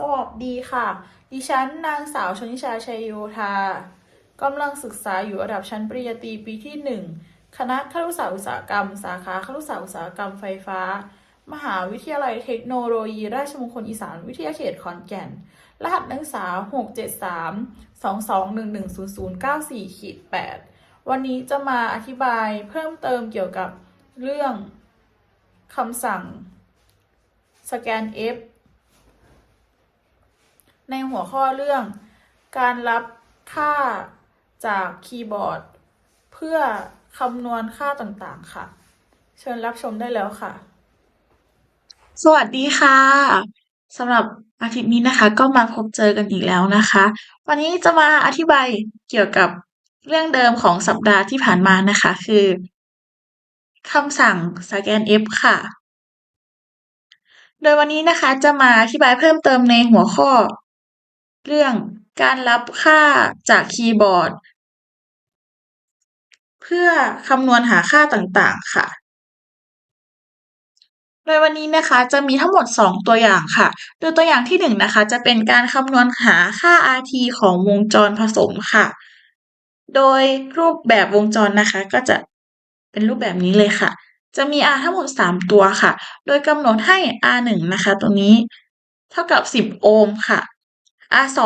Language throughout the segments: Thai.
สวัสดีค่ะ ดิฉันนางสาวชนิชาชัยโยธากำลังศึกษาอยู่ระดับชั้นปริญญาตรีปีที่ 1 คณะครุศาสตร์อุตสาหกรรม สาขาครุศาสตร์อุตสาหกรรมไฟฟ้า มหาวิทยาลัยเทคโนโลยี ราชมงคลอีสานวิทยาเขตขอนแก่น รหัสนักศึกษา 673 22110094ขีด8วันนี้จะมาอธิบายเพิ่มเติมเกี่ยวกับเรื่องคำสั่งสแกน F ในหัวข้อเรื่อง การรับค่าจากคีย์บอร์ด เพื่อคำนวณค่าต่างๆ ค่ะ เชิญรับชมได้แล้วค่ะ สวัสดีค่ะสำหรับอาทิตย์นี้นะคะ ก็มาพบเจอกันอีกแล้วนะคะ วันนี้จะมาอธิบายเกี่ยวกับเรื่องเดิมของสัปดาห์ที่ผ่านมานะคะ คือคำสั่งสแกน F ค่ะ โดยวันนี้นะคะจะมาอธิบายเพิ่มเติมในหัวข้อ เรื่องการรับค่าจากคีย์บอร์ด เพื่อคำนวณหาค่าต่างๆ ค่ะ โดยวันนี้นะคะจะมีทั้งหมด 2 ตัวอย่างค่ะ โดยตัวอย่างที่1นะคะจะเป็นการคำนวณหาค่า RT ของวงจรผสมค่ะ โดยรูปแบบวงจรนะคะก็จะเป็นรูปแบบนี้เลยค่ะ จะมี R ทั้งหมด 3 ตัวค่ะ โดยกำหนดให้ R1 นะคะตรงนี้ เท่ากับ 10 โอห์มค่ะ R2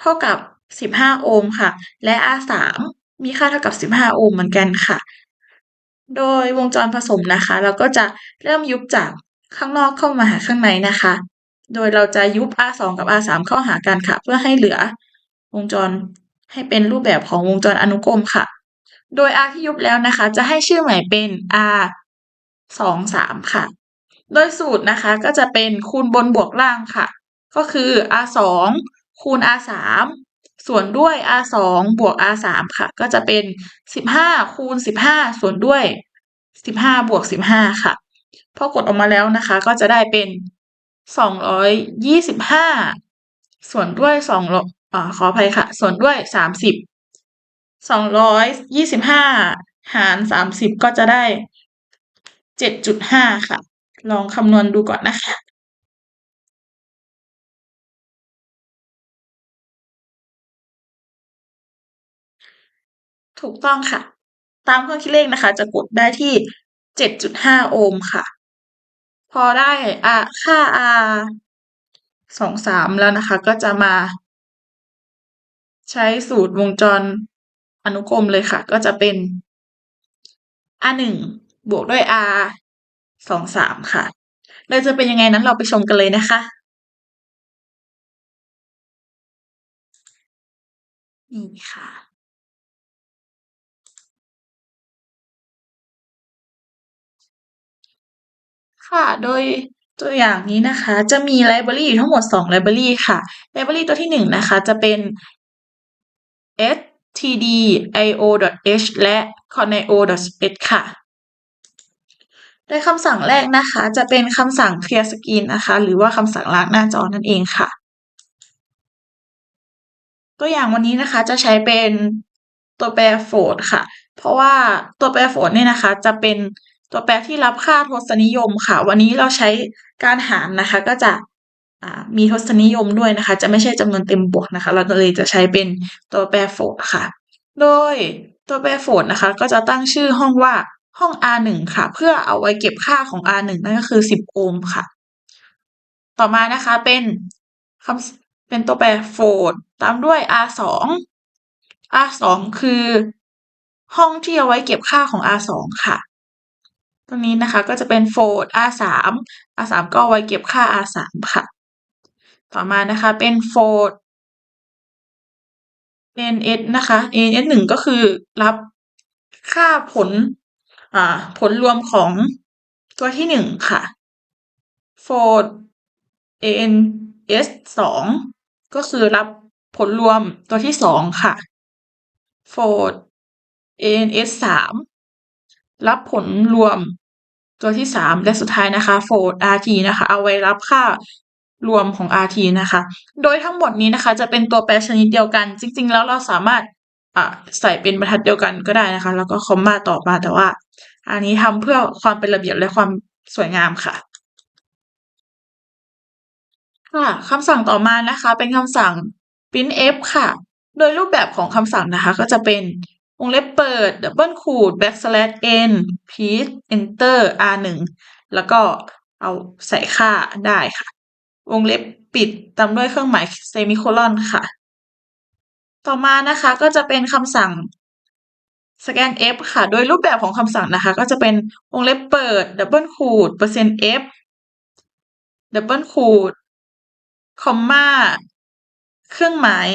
เท่ากับ 15 โอห์มค่ะ และ R3 มีค่าเท่ากับ 15 โอห์มเหมือนกันค่ะ โดยวงจรผสมนะคะ เราก็จะเริ่มยุบจากข้างนอกเข้ามาหาข้างในนะคะ โดยเราจะยุบ R2 กับ R3 เข้าหากันค่ะ เพื่อให้เหลือวงจรให้เป็นรูปแบบของวงจรอนุกรมค่ะ โดย R ที่ยุบแล้วนะคะ จะให้ชื่อใหม่เป็น R สองสามค่ะ โดยสูตรนะคะก็จะเป็นคูณบนบวกล่างค่ะ ก็คือ R สองคูณ R สามส่วนด้วย R สองบวก R สามค่ะ ก็จะเป็นสิบห้าคูณสิบห้าส่วนด้วยสิบห้าบวกสิบห้าค่ะ พอกดออกมาแล้วนะคะ ก็จะได้เป็นสองร้อยยี่สิบห้าส่วนด้วยสองอ่าขออภัยค่ะ ส่วนด้วยสามสิบสองร้อยยี่สิบห้าหารสามสิบก็จะได้เจ็ดจุดห้าค่ะ ลองคำนวณดูก่อนนะคะ ถูกต้องค่ะ ตามเครื่องคิดเลขนะคะ จะกดได้ที่เจ็ดจุดห้าโอห์มค่ะ พอได้อ่าค่า R สองสามแล้วนะคะ ก็จะมา ใช้สูตรวงจรอนุกรมเลยค่ะ ก็จะเป็น R หนึ่งบวกด้วย R สองสามค่ะโดยจะเป็นยังไงนั้นเราไปชมกันเลยนะคะ นี่ค่ะ ค่ะ โดยตัวอย่างนี้นะคะจะมีไลบรารีอยู่ทั้งหมด2ไลบรารีค่ะไลบรารีตัวที่1นะคะจะเป็น stdio.h และ corneo.h ค่ะ โดยคำสั่งแรกนะคะจะเป็นคำสั่ง clear screen นะคะ หรือว่าคำสั่งล้างหน้าจอนั่นเองค่ะ ตัวอย่างวันนี้นะคะจะใช้เป็นตัวแปรโฟลดค่ะ เพราะว่าตัวแปรโฟลดเนี่ยนะคะจะเป็น ตัวแปรที่รับค่าทศนิยมค่ะ วันนี้เราใช้การหารนะคะ ก็จะมีทศนิยมด้วยนะคะ จะไม่ใช่จำนวนเต็มบวกนะคะ เราเลยจะใช้เป็นตัวแปรโฟลดค่ะ โดยตัวแปรโฟลดนะคะ ก็จะตั้งชื่อห้องว่าห้อง R1 ค่ะ เพื่อเอาไว้เก็บค่าของ R1 นั่นก็คือ 10 โอห์มค่ะ ต่อมานะคะเป็นคำเป็นตัวแปรโฟลดตามด้วย R2 R2 คือห้องที่เอาไว้เก็บค่าของ R2 ค่ะ ตรงนี้นะคะก็จะเป็นโฟลด R3 R3 ก็เอาไว้เก็บค่า R3 ค่ะ ต่อมานะคะเป็นโฟลด NS นะคะ NS หนึ่งก็คือรับค่าผลอ่าผลรวมของตัวที่หนึ่งค่ะโฟลด ANS สองก็คือรับผลรวมตัวที่สองค่ะโฟลด ANS สาม รับผลรวมตัวที่สามและสุดท้ายนะคะโฟลด RT นะคะ เอาไว้รับค่ารวมของ RT นะคะ โดยทั้งหมดนี้นะคะจะเป็นตัวแปรชนิดเดียวกัน จริง ๆ แล้วเราสามารถอ่าใส่เป็นบรรทัดเดียวกันก็ได้นะคะ แล้วก็คอมมาต่อมาแต่ว่า อันนี้ทำเพื่อความเป็นระเบียบและความสวยงามค่ะค่ะคำสั่งต่อมานะคะ เป็นคำสั่ง printf ค่ะ โดยรูปแบบของคำสั่งนะคะ ก็จะเป็น วงเล็บเปิด double quote backslash n please enter r 1แล้วก็เอาใส่ค่าได้ค่ะ วงเล็บปิดตามด้วยเครื่องหมายเซมิโคลอนค่ะ ต่อมานะคะก็จะเป็นคำสั่ง scan f ค่ะ โดยรูปแบบของคำสั่งนะคะ ก็จะเป็นวงเล็บเปิด double quote percent f double quote คอมมาเครื่องหมาย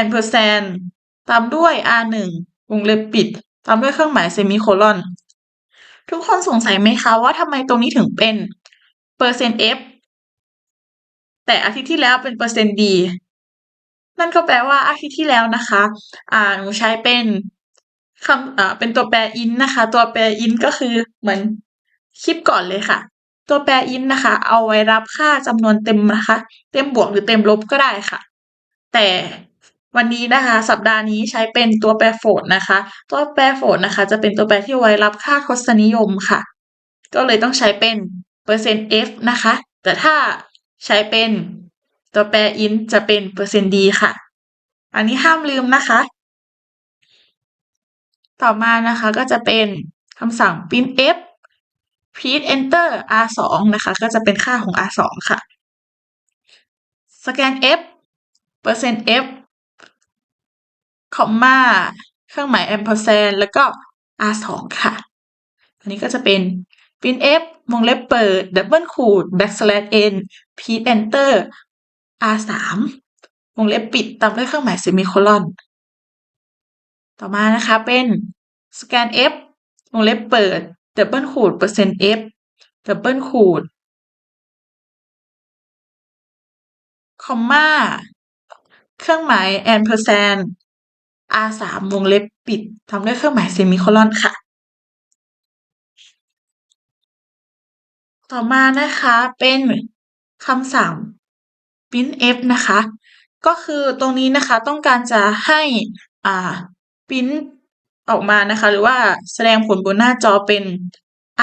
ampersand ตามด้วย r 1 วงเล็บปิด ตามด้วยเครื่องหมายเซมิโคลอน ทุกคนสงสัยไหมคะว่าทำไมตรงนี้ถึงเป็นเปอร์เซ็นต์ f แต่อาทิตย์ที่แล้วเป็นเปอร์เซ็นต์ d นั่นก็แปลว่าอาทิตย์ที่แล้วนะคะ อ่าหนูใช้เป็นคำอ่าเป็นตัวแปร int นะคะ ตัวแปร int ก็คือเหมือนคลิปก่อนเลยค่ะ ตัวแปร int นะคะ เอาไว้รับค่าจำนวนเต็มนะคะ เต็มบวกหรือเต็มลบก็ได้ค่ะ แต่ วันนี้นะคะ สัปดาห์นี้ใช้เป็นตัวแปร float นะคะ ตัวแปร float นะคะ จะเป็นตัวแปรที่ไว้รับค่าทศนิยมค่ะ ก็เลยต้องใช้เป็นเปอร์เซ็นต์ f นะคะ แต่ถ้าใช้เป็นตัวแปร int จะเป็นเปอร์เซ็นต์ d ค่ะ อันนี้ห้ามลืมนะคะ ต่อมานะคะก็จะเป็นคำสั่ง printf please enter r 2นะคะ ก็จะเป็นค่าของ r 2ค่ะ scan f percent f คอมมาเครื่องหมาย ampersand แล้วก็ r 2ค่ะ อันนี้ก็จะเป็น printf วงเล็บเปิด double quote backslash n please enter r 3วงเล็บปิดตามด้วยเครื่องหมายเซมิโคลอน ต่อมานะคะเป็น scan f วงเล็บเปิด double quote percent f double quote คอมมาเครื่องหมาย ampersand r 3วงเล็บปิดทำด้วยเครื่องหมายเซมิโคลอนค่ะ ต่อมานะคะเป็นคำสั่ง printf นะคะ ก็คือตรงนี้นะคะต้องการจะให้อ่า print ออกมานะคะ หรือว่าแสดงผลบนหน้าจอเป็น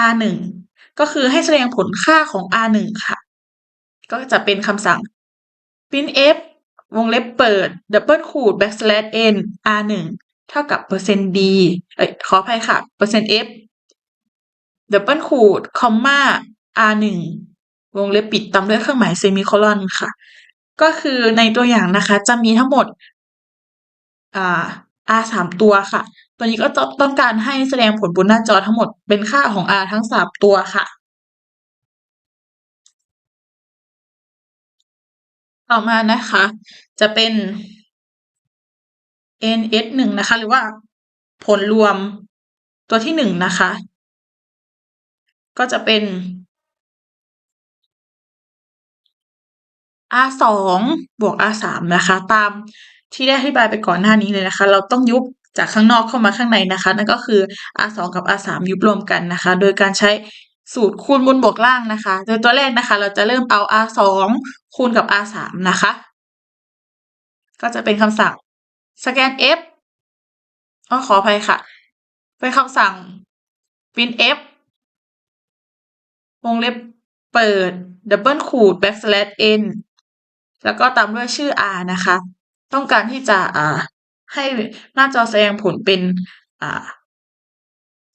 r 1ก็คือให้แสดงผลค่าของ r 1ค่ะ ก็จะเป็นคำสั่ง printf วงเล็บเปิด double quote backslash n r 1เท่ากับเปอร์เซ็นต์ d เอ้ยขออภัยค่ะ เปอร์เซ็นต์ f double quote คอมมา r 1วงเล็บปิดตามด้วยเครื่องหมายเซมิโคลอนค่ะ ก็คือในตัวอย่างนะคะจะมีทั้งหมดอ่า r สามตัวค่ะ ตัวนี้ก็จะต้องการให้แสดงผลบนหน้าจอทั้งหมดเป็นค่าของ r ทั้งสามตัวค่ะ ต่อมานะคะ จะเป็น ns หนึ่งนะคะ หรือว่าผลรวมตัวที่หนึ่งนะคะ ก็จะเป็น r สองบวก r สามนะคะ ตามที่ได้อธิบายไปก่อนหน้านี้เลยนะคะ เราต้องยุบจากข้างนอกเข้ามาข้างในนะคะ นั่นก็คือ r สองกับ r สามยุบรวมกันนะคะ โดยการใช้ สูตรคูณบนบวกล่างนะคะ โดยตัวแรกนะคะ เราจะเริ่มเอา r สองคูณกับ r สามนะคะ ก็จะเป็นคำสั่ง scan f อ๋อขออภัยค่ะ เป็นคำสั่ง printf วงเล็บเปิด double quote backslash n แล้วก็ตามด้วยชื่อ r นะคะ ต้องการที่จะอ่าให้หน้าจอแสดงผลเป็นอ่า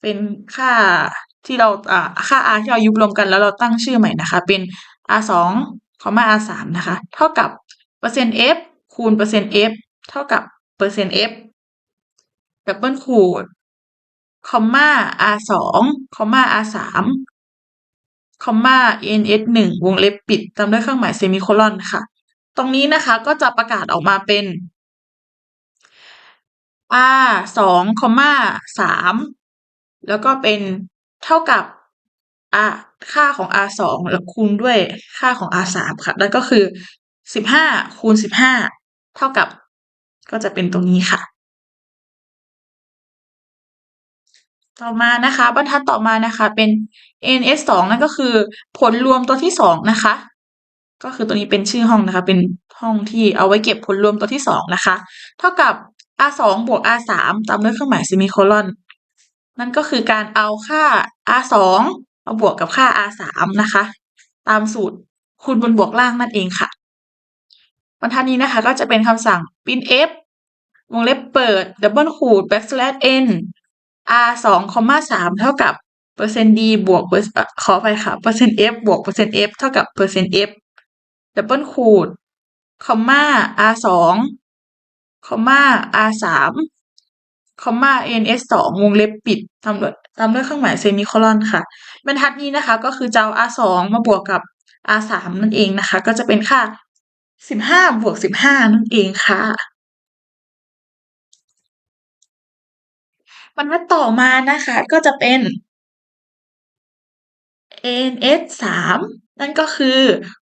เป็นค่า ที่เราอ่าค่า r ที่เรายุบรวมกันแล้วเราตั้งชื่อใหม่นะคะ เป็น r สอง r สามนะคะ เท่ากับเปอร์เซ็นต์ f คูณเปอร์เซ็นต์ f เท่ากับเปอร์เซ็นต์ f double quote คอมมา r สอง r สามคอมมา ns หนึ่งวงเล็บปิดตามด้วยเครื่องหมายเซมิโคลอนค่ะ ตรงนี้นะคะก็จะประกาศออกมาเป็น r สองคอมมาสามแล้วก็เป็น เท่ากับ r ค่าของ r สองแล้วคูณด้วยค่าของ r สามค่ะ นั่นก็คือสิบห้าคูณสิบห้าเท่ากับ ก็จะเป็นตรงนี้ค่ะ ต่อมานะคะ บรรทัดต่อมานะคะเป็น ns สองนั่นก็คือ ผลรวมตัวที่สองนะคะ ก็คือตัวนี้เป็นชื่อห้องนะคะ เป็นห้องที่เอาไว้เก็บผลรวมตัวที่สองนะคะ เท่ากับ r สองบวก r สามตามด้วยเครื่องหมายเซมิโคลอน นั่นก็คือการเอาค่า r สองมาบวกกับค่า r สามนะคะ ตามสูตรคูณบนบวกล่างนั่นเองค่ะบรรทัดนี้นะคะก็จะเป็นคำสั่ง printf วงเล็บเปิด double quote backslash n r สองคอมมาสามเท่ากับเปอร์เซ็นต์ d บวกเปอร์ขอไปค่ะเปอร์เซ็นต์ f บวกเปอร์เซ็นต์ f เท่ากับเปอร์เซ็นต์ f double quote คอมมา r สองคอมมา r สาม คอมมา ns สองวงเล็บปิดตามด้วยตามด้วยเครื่องหมายเซมิโคลอนค่ะ บรรทัดนี้นะคะก็คือจะเอา r สองมาบวกกับ r สามนั่นเองนะคะ ก็จะเป็นค่าสิบห้าบวกสิบห้านั่นเองค่ะบรรทัดต่อมานะคะ ก็จะเป็น ns สามนั่นก็คือ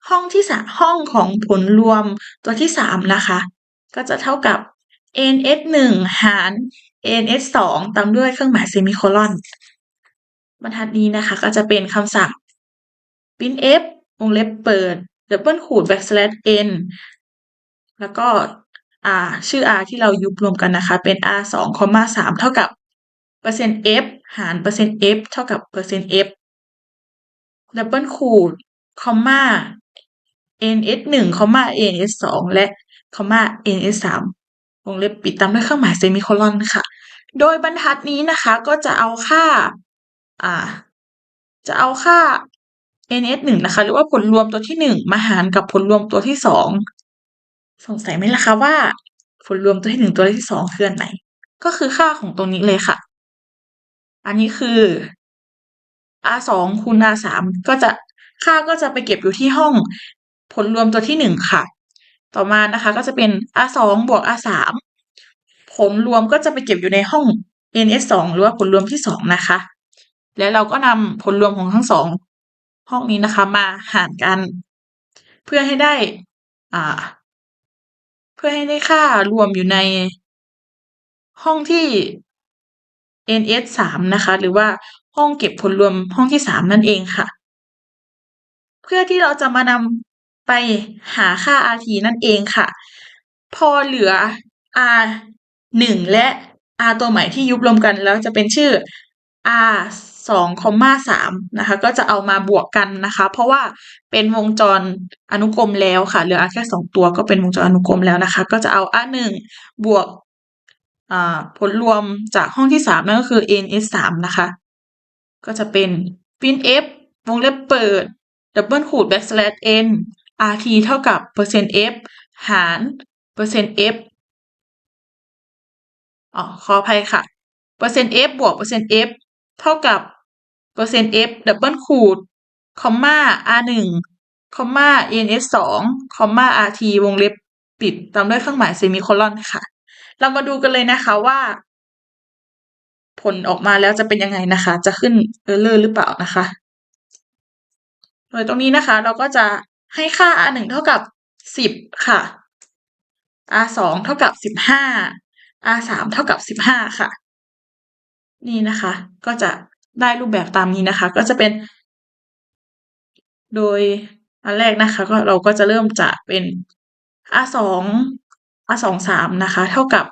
ห้องที่สามห้องของผลรวมตัวที่สามนะคะ ก็จะเท่ากับ ns หนึ่งหาร ns สองตามด้วยเครื่องหมายเซมิโคลอน บรรทัดนี้นะคะ ก็จะเป็นคำสั่ง printf วงเล็บเปิด double quote backslash n แล้วก็ r ชื่อ r ที่เรายุบรวมกันนะคะ เป็น r สองคอมมาสามเท่ากับเปอร์เซ็นต์ f หารเปอร์เซ็นต์ f เท่ากับเปอร์เซ็นต์ f double quote คอมมา ns หนึ่งคอมมา ns สองและคอมมา ns สามวงเล็บปิดตามด้วยเครื่องหมายเซมิโคลอนค่ะ โดยบรรทัดนี้นะคะก็จะเอาค่าอ่า จะเอาค่า ns หนึ่งนะคะ หรือว่าผลรวมตัวที่หนึ่งมาหารกับผลรวมตัวที่สองสงสัยไหมล่ะคะว่า ผลรวมตัวที่หนึ่งตัวที่สองคืออันไหน ก็คือค่าของตรงนี้เลยค่ะ อันนี้คือ r สองคูณ r สามก็จะค่าก็จะไปเก็บอยู่ที่ห้องผลรวมตัวที่หนึ่งค่ะ ต่อมานะคะ ก็จะเป็น r สองบวก r สาม ผลรวมก็จะไปเก็บอยู่ในห้อง ns สองหรือว่าผลรวมที่สองนะคะ แล้วเราก็นำผลรวมของทั้งสองห้องนี้นะคะ มาหารกัน เพื่อให้ได้อ่า เพื่อให้ได้ค่ารวมอยู่ในห้องที่ ns สามนะคะ หรือว่าห้องเก็บผลรวมห้องที่สามนั่นเองค่ะ เพื่อที่เราจะมานำไปหาค่า rt นั่นเองค่ะ พอเหลือ r หนึ่งและ r ตัวใหม่ที่ยุบรวมกันแล้วจะเป็นชื่อ r สองคอมมาสามนะคะ ก็จะเอามาบวกกันนะคะ เพราะว่าเป็นวงจรอนุกรมแล้วค่ะ เหลือ r แค่สองตัวก็เป็นวงจรอนุกรมแล้วนะคะ ก็จะเอา r หนึ่งบวกผลรวมจากห้องที่สามนั่นก็คือ ns สามนะคะ ก็จะเป็น printf วงเล็บเปิด double quote backslash n rt เท่ากับเปอร์เซ็นต์ f หารเปอร์เซ็นต์ f อ๋อขออภัยค่ะเปอร์เซ็นต์ f บวกเปอร์เซ็นต์ f เท่ากับเปอร์เซ็นต์ f double quote คอมมา r หนึ่งคอมมา ns สองคอมมา rt วงเล็บปิดตามด้วยเครื่องหมายเซมิโคลอนค่ะ เรามาดูกันเลยนะคะว่า ผลออกมาแล้วจะเป็นยังไงนะคะ จะขึ้นเออร์เลอร์หรือเปล่านะคะ โดยตรงนี้นะคะ เราก็จะให้ค่า r หนึ่งเท่ากับสิบค่ะ r สองเท่ากับสิบห้า r สามเท่ากับสิบห้าค่ะ นี่นะคะ ก็จะได้รูปแบบตามนี้นะคะ ก็จะเป็น โดยอันแรกนะคะ ก็เราก็จะเริ่มจากเป็น r สอง r สองสามนะคะ เท่ากับ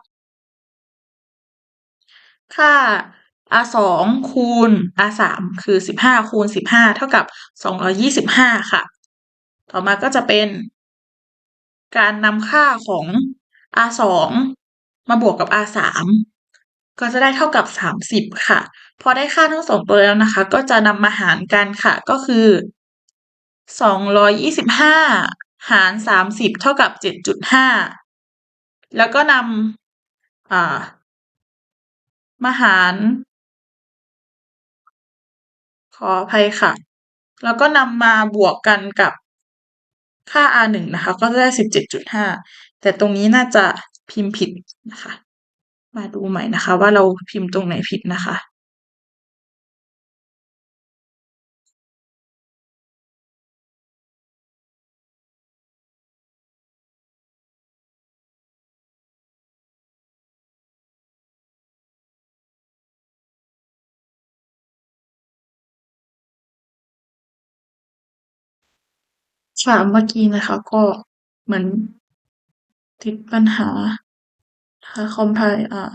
ค่า r สองคูณ r สามคือสิบห้าคูณสิบห้าเท่ากับสองร้อยี่สิบห้าค่ะ ต่อมาก็จะเป็นการนำค่าของ r สอง มาบวกกับ r สามก็จะได้เท่ากับสามสิบค่ะ พอได้ค่าทั้งสองตัวแล้วนะคะ ก็จะนำมาหารกันค่ะ ก็คือสองร้อยยี่สิบห้าหารสามสิบเท่ากับเจ็ดจุดห้าแล้วก็นำามาหาร ขออภัยค่ะ แล้วก็นำมาบวกกันกับค่า r หนึ่งนะคะ ก็จะได้สิบเจ็ดจุดห้าแต่ตรงนี้น่าจะ พิมพ์ผิดนะคะ มาดูใหม่นะคะ ว่าเราพิมพ์ตรงไหนผิดนะคะค่ะเมื่อกี้นะคะ ก็เหมือน ติดปัญหาถ้าคอมไพล์อ่า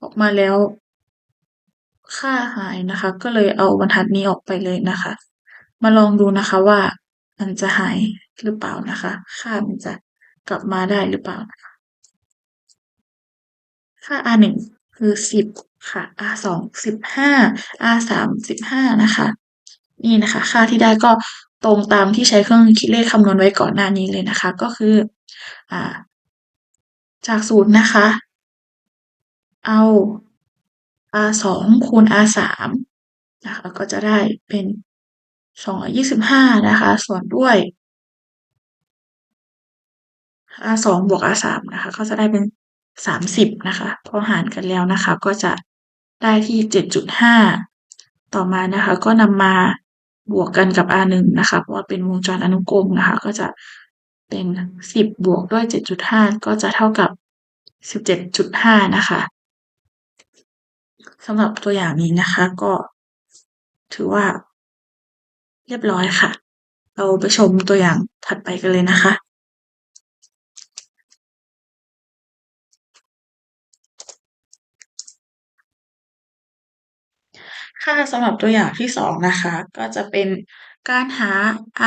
ออกมาแล้ว ค่าหายนะคะ ก็เลยเอาบรรทัดนี้ออกไปเลยนะคะ มาลองดูนะคะว่ามันจะหายหรือเปล่านะคะ ค่ามันจะกลับมาได้หรือเปล่านะคะ ค่า r หนึ่งคือสิบค่ะ r สองสิบห้า r สามสิบห้านะคะ นี่นะคะ ค่าที่ได้ก็ตรงตามที่ใช้เครื่องคิดเลขคำนวณไว้ก่อนหน้านี้เลยนะคะ ก็คือ อ่า จากศูนย์นะคะ เอา r สองคูณ r สามนะคะก็จะได้เป็นสองยยี่สิบห้านะคะ ส่วนด้วย r สองบวก r สามนะคะ ก็จะได้เป็นสามสิบนะคะพอหารกันแล้วนะคะ ก็จะได้ที่เจ็ดจุดห้าต่อมานะคะ ก็นำมาบวกกันกับ r หนึ่งนะคะ เพราะว่าเป็นวงจรอนุกรมนะคะ ก็จะ เป็นสิบบวกด้วยเจ็ดจุดห้าก็จะเท่ากับสิบเจ็ดจุดห้านะคะสำหรับตัวอย่างนี้นะคะ ก็ถือว่า เรียบร้อยค่ะ เราไปชมตัวอย่างถัดไปกันเลยนะคะ ค่ะสำหรับตัวอย่างที่สองนะคะ ก็จะเป็นการหา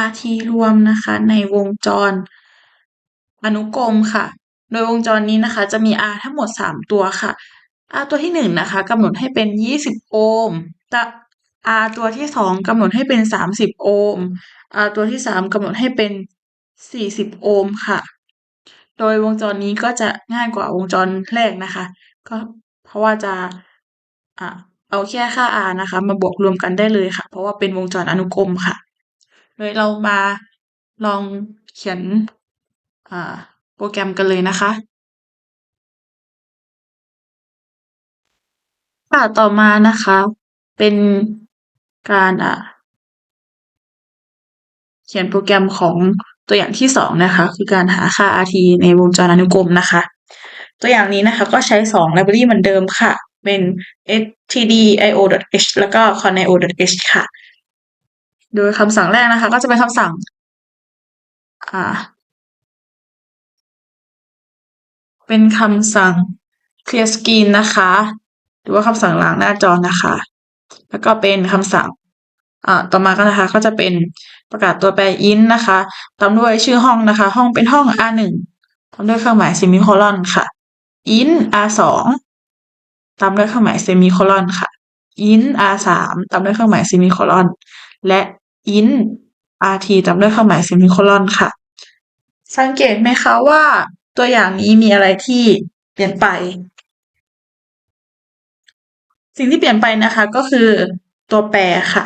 rt รวมนะคะ ในวงจรอนุกรมค่ะ โดยวงจรนี้นะคะ จะมี r ทั้งหมดสามตัวค่ะ r ตัวที่หนึ่งนะคะกำหนดให้เป็นยี่สิบโอห์มแต่ r ตัวที่สองกำหนดให้เป็นสามสิบโอห์ม r ตัวที่สามกำหนดให้เป็นสี่สิบโอห์มค่ะ โดยวงจรนี้ก็จะง่ายกว่าวงจรแรกนะคะ ก็เพราะว่าจะอะ เอาแค่ค่า r นะคะ มาบวกรวมกันได้เลยค่ะ เพราะว่าเป็นวงจรอนุกรมค่ะ โดยเรามาลองเขียนโปรแกรมกันเลยนะคะค่ะต่อมานะคะ เป็นการอ่าเขียนโปรแกรมของตัวอย่างที่สองนะคะ คือการหาค่า rt ในวงจรอนุกรมนะคะ ตัวอย่างนี้นะคะ ก็ใช้สอง library เหมือนเดิมค่ะ เป็น stdio.h แล้วก็ conio.h ค่ะ โดยคำสั่งแรกนะคะ ก็จะเป็นคำสั่ง อ่า เป็นคำสั่ง clear screen นะคะ หรือว่าคำสั่งล้างหน้าจอนะคะ แล้วก็เป็นคำสั่งอ่าต่อมาก็นะคะ ก็จะเป็นประกาศตัวแปร int นะคะ ตามด้วยชื่อห้องนะคะ ห้องเป็นห้อง r1 ตามด้วยเครื่องหมาย semicolon ค่ะ int r2 ตามด้วยเครื่องหมาย semicolon ค่ะ int r3 ตามด้วยเครื่องหมาย semicolon และ int rt ตามด้วยเครื่องหมาย semicolon ค่ะ สังเกตไหมคะว่าตัวอย่างนี้มีอะไรที่เปลี่ยนไป สิ่งที่เปลี่ยนไปนะคะก็คือตัวแปรค่ะ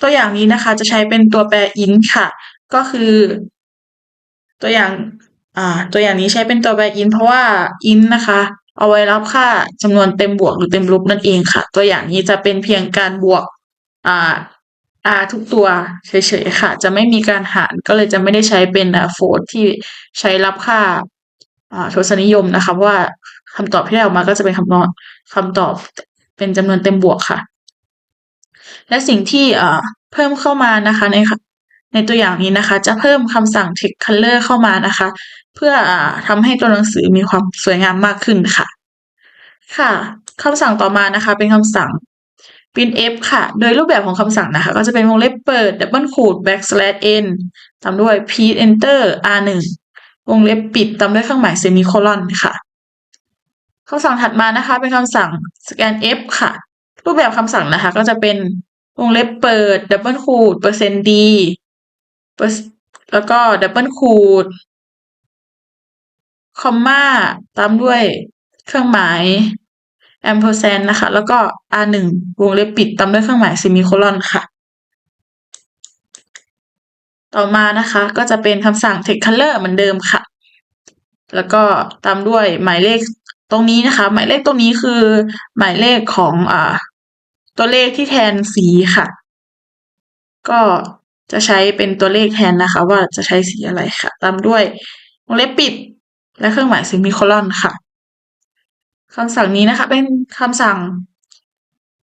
ตัวอย่างนี้นะคะจะใช้เป็นตัวแปร int ค่ะ ก็คือตัวอย่างอ่าตัวอย่างนี้ใช้เป็นตัวแปร int เพราะว่า int นะคะ เอาไว้รับค่าจำนวนเต็มบวกหรือเต็มลบนั่นเองค่ะ ตัวอย่างนี้จะเป็นเพียงการบวกอ่า r ทุกตัวเฉยๆค่ะ จะไม่มีการหารก็เลยจะไม่ได้ใช้เป็นอ่า float ที่ใช้รับค่าทศนิยมนะคะว่าคำตอบที่ได้ออกมาก็จะเป็นคำตอบคำตอบเป็นจำนวนเต็มบวกค่ะ และสิ่งที่เพิ่มเข้ามานะคะใน ในตัวอย่างนี้นะคะ จะเพิ่มคำสั่ง text color เข้ามานะคะ เพื่ออทำให้ตัวหนังสือมีความสวยงามมากขึ้นค่ะ ค่ะคำสั่งต่อมานะคะ เป็นคำสั่ง printf ค่ะ โดยรูปแบบของคำสั่งนะคะ ก็จะเป็นวงเล็บเปิด double quote backslash n ตามด้วย p enter r1 วงเล็บปิดตามด้วยเครื่องหมาย semicolon ค่ะคำสั่งถัดมานะคะ เป็นคำสั่ง scanf ค่ะ รูปแบบคำสั่งนะคะ ก็จะเป็นวงเล็บเปิด double quote เป แล้วก็ double quote คอมมาตามด้วยเครื่องหมาย ampersand นนะคะ แล้วก็ r1 วงเล็บปิดตามด้วยเครื่องหมาย semicolon ค่ะ ต่อมานะคะก็จะเป็นคำสั่ง text color เหมือนเดิมค่ะ แล้วก็ตามด้วยหมายเลขตรงนี้นะคะ หมายเลขตรงนี้คือ หมายเลขของอ่าตัวเลขที่แทนสีค่ะ ก็ จะใช้เป็นตัวเลขแทนนะคะ ว่าจะใช้สีอะไรค่ะ ตามด้วยวงเล็บปิด และเครื่องหมาย semicolon ค่ะคำสั่งนี้นะคะเป็นคำสั่ง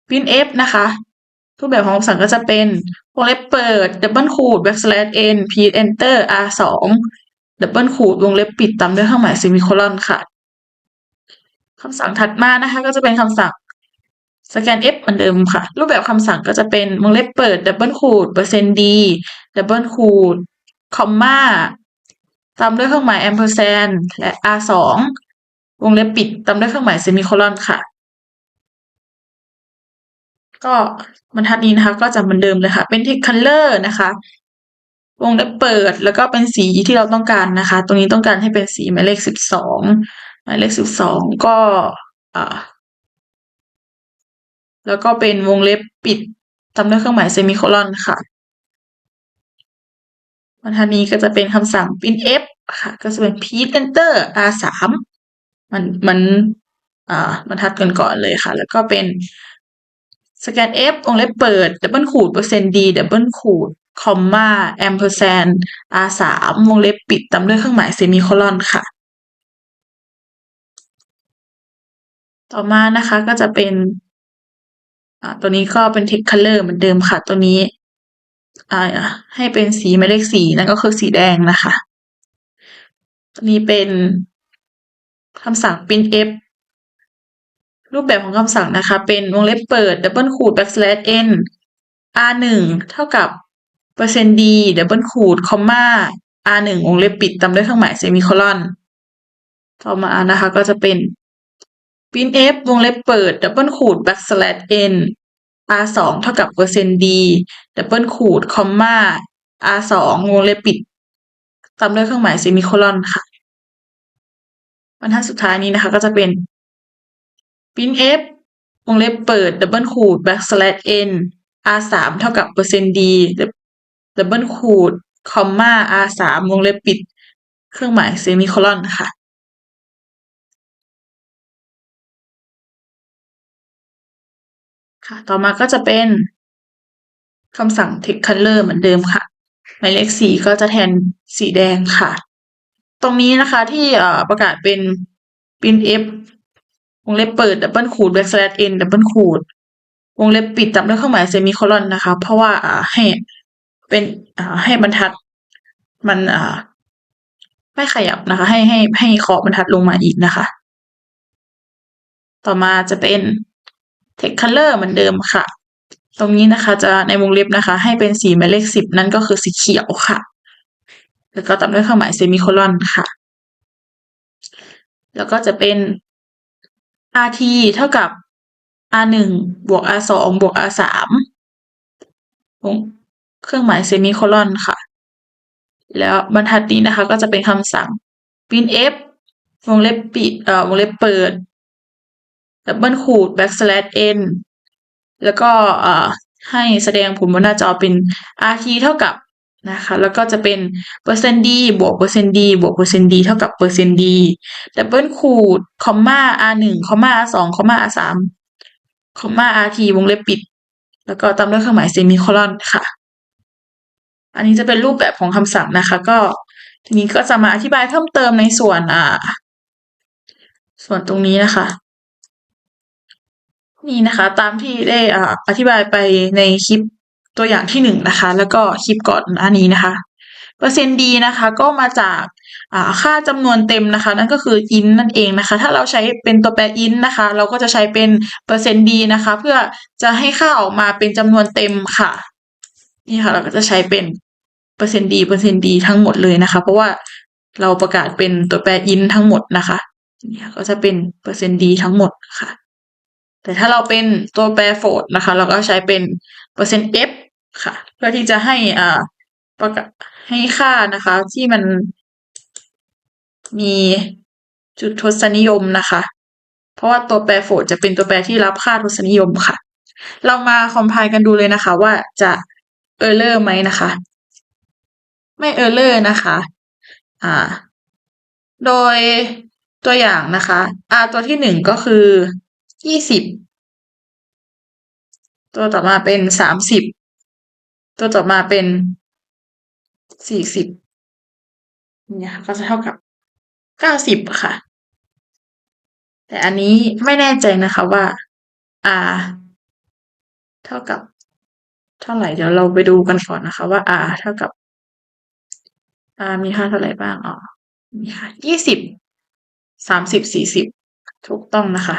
printf นะคะรูปแบบของคำสั่งก็จะเป็นวงเล็บเปิด double quote backslash n p enter r สอง double quote วงเล็บปิดตามด้วยเครื่องหมาย semicolon ค่ะคำสั่งถัดมานะคะ ก็จะเป็นคำสั่ง scanf เหมือนเดิมค่ะ รูปแบบคำสั่งก็จะเป็นวงเล็บเปิด double quote เปอร์เซ็นต์ d double quote คอมมาตามด้วยเครื่องหมาย ampersand และ r สองวงเล็บปิดตามด้วยเครื่องหมาย semicolon ค่ะ ก็บรรทัดนี้นะคะ ก็จะเหมือนเดิมเลยค่ะ เป็น text color นะคะ วงเล็บเปิดแล้วก็เป็นสีที่เราต้องการนะคะ ตรงนี้ต้องการให้เป็นสีหมายเลขสิบสองหมายเลขสิบสองก็อ่า แล้วก็เป็นวงเล็บปิดตามด้วยเครื่องหมายเซมิโคลอนค่ะบรรทัดนี้ก็จะเป็นคำสั่ง printf ค่ะ ก็จะเป็น repeat enter r สามมันมันอ่าบรรทัดก่อนก่อนเลยค่ะ แล้วก็เป็น scan f วงเล็บเปิด double ขูดเปอร์เซ็นต์ d double ขูด comma ampersand r สามวงเล็บปิดตามด้วยเครื่องหมายเซมิโคลอนค่ะ ต่อมานะคะก็จะเป็น อ่าตัวนี้ก็เป็น text color เหมือนเดิมค่ะ ตัวนี้อ่าให้เป็นสีหมายเลขสีนั่นก็คือสีแดงนะคะ ตัวนี้เป็นคำสั่ง printf รูปแบบของคำสั่งนะคะ เป็นวงเล็บเปิด double ขูด backslash n r หนึ่งเท่ากับเปอร์เซ็นต์ d double ขูด comma r หนึ่งวงเล็บปิดตามด้วยเครื่องหมาย semicolon ต่อมานะคะก็จะเป็น printf วงเล็บเปิด double ขูด backslash n r สองเท่ากับเปอร์เซ็นต์ d double ขูด comma r สองวงเล็บปิด ตามด้วยเครื่องหมาย semicolon ค่ะ บรรทัดสุดท้ายนี้นะคะก็จะเป็น printf วงเล็บเปิด double ขูด backslash n r สามเท่ากับเปอร์เซ็นต์ d double ขูด comma r สามวงเล็บปิด เครื่องหมาย semicolon ค่ะ ค่ะ ต่อมาก็จะเป็นคำสั่ง text color เหมือนเดิมค่ะ หมายเลขสีก็จะแทนสีแดงค่ะ ตรงนี้นะคะที่ประกาศเป็น printf วงเล็บเปิด double ขูด backslash n double ขูดวงเล็บปิดตามด้วยเครื่องหมาย semicolon นะคะ เพราะว่าให้เป็นให้บรรทัดมันไม่ขยับนะคะ ให้ให้ให้ขอบบรรทัดลงมาอีกนะคะ ต่อมาจะเป็น text color เหมือนเดิมค่ะ ตรงนี้นะคะจะในวงเล็บนะคะ ให้เป็นสีหมายเลขสิบนั่นก็คือสีเขียวค่ะ แล้วก็ตามด้วยเครื่องหมายเซมิโคลอนค่ะ แล้วก็จะเป็น rt เท่ากับ r หนึ่งบวก r สองบวก r สามวงเครื่องหมายเซมิโคลอนค่ะ แล้วบรรทัดนี้นะคะ ก็จะเป็นคำสั่ง printf วงเล็บปิดเอ่อวงเล็บเปิด ดับเบิลขูด backslash n แล้วก็ให้แสดงผลบนหน้าจอเป็น rt เท่ากับนะคะแล้วก็จะเป็นเปอร์เซนต์ d บวกเปอร์เซนต์ d บวกเปอร์เซนต์ d เท่ากับเปอร์เซนต์ d ดับเบิลขูดคอมมา r หนึ่งคอมมา r สองคอมมา r สามคอมมา rt วงเล็บปิด แล้วก็ตามด้วยเครื่องหมายเซมิโคลอนค่ะ อันนี้จะเป็นรูปแบบของคำสั่งนะคะ ก็ทีนี้ก็จะมาอธิบายเพิ่มเติมในส่วนอ่า ส่วนตรงนี้นะคะ นี่นะคะ ตามที่ได้อธิบายไปในคลิปตัวอย่างที่หนึ่งนะคะ แล้วก็คลิปก่อนอันนี้นะคะ เปอร์เซ็นต์ดีนะคะ ก็มาจากอ่าค่าจำนวนเต็มนะคะ นั่นก็คือ int นั่นเองนะคะ ถ้าเราใช้เป็นตัวแปร int นะคะ เราก็จะใช้เป็นเปอร์เซ็นต์ดีนะคะ เพื่อจะให้ค่าออกมาเป็นจำนวนเต็มค่ะ นี่ค่ะ เราก็จะใช้เป็นเปอร์เซ็นต์ดีเปอร์เซ็นต์ดีทั้งหมดเลยนะคะ เพราะว่าเราประกาศเป็นตัวแปร int ทั้งหมดนะคะนี่ก็จะเป็นเปอร์เซ็นต์ดีทั้งหมดค่ะ แต่ถ้าเราเป็นตัวแปรโฟลดนะคะ เราก็ใช้เป็นเปอร์เซ็นต์ f ค่ะ เพื่อที่จะให้อ่าประกาศให้ค่านะคะ ที่มันมีจุดทศนิยมนะคะ เพราะว่าตัวแปรโฟลดจะเป็นตัวแปรที่รับค่าทศนิยมค่ะ เรามาคอมไพล์กันดูเลยนะคะ ว่าจะเออร์เลอร์ไหมนะคะ ไม่เออร์เลอร์นะคะ อ่า โดยตัวอย่างนะคะ r ตัวที่หนึ่งก็คือ ยี่สิบตัวต่อมาเป็นสามสิบตัวต่อมาเป็นสี่สิบเนี่ยค่ะก็จะเท่ากับเก้าสิบค่ะ แต่อันนี้ไม่แน่ใจนะคะว่า r เท่ากับ เท่าไหร่เดี๋ยวเราไปดูกันก่อนนะคะ ว่า r เท่ากับ r มีค่าเท่าไหร่บ้างอ๋อมีค่ะยี่สิบสามสิบสี่สิบถูกต้องนะคะ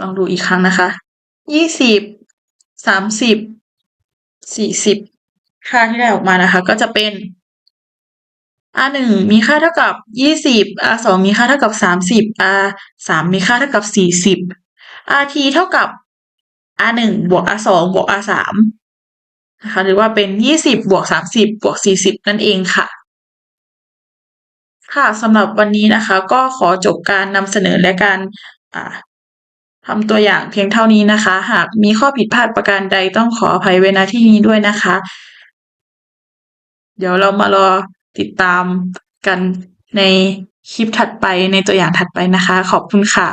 ลองดูอีกครั้งนะคะ ยี่สิบ สามสิบ สี่สิบ ค่าที่ได้ออกมานะคะ ก็จะเป็น r หนึ่งมีค่าเท่ากับยี่สิบ r สองมีค่าเท่ากับสามสิบ r สามมีค่าเท่ากับสี่สิบ rt เท่ากับ r หนึ่งบวก r สองบวก r สามนะคะหรือว่าเป็นยี่สิบบวกสามสิบบวกสี่สิบนั่นเองค่ะ ค่ะสำหรับวันนี้นะคะ ก็ขอจบการนำเสนอและการอ่า ทำตัวอย่างเพียงเท่านี้นะคะ หากมีข้อผิดพลาดประการใดต้องขออภัยไว้ณที่นี้ด้วยนะคะ เดี๋ยวเรามารอติดตามกันในคลิปถัดไปในตัวอย่างถัดไปนะคะ ขอบคุณค่ะ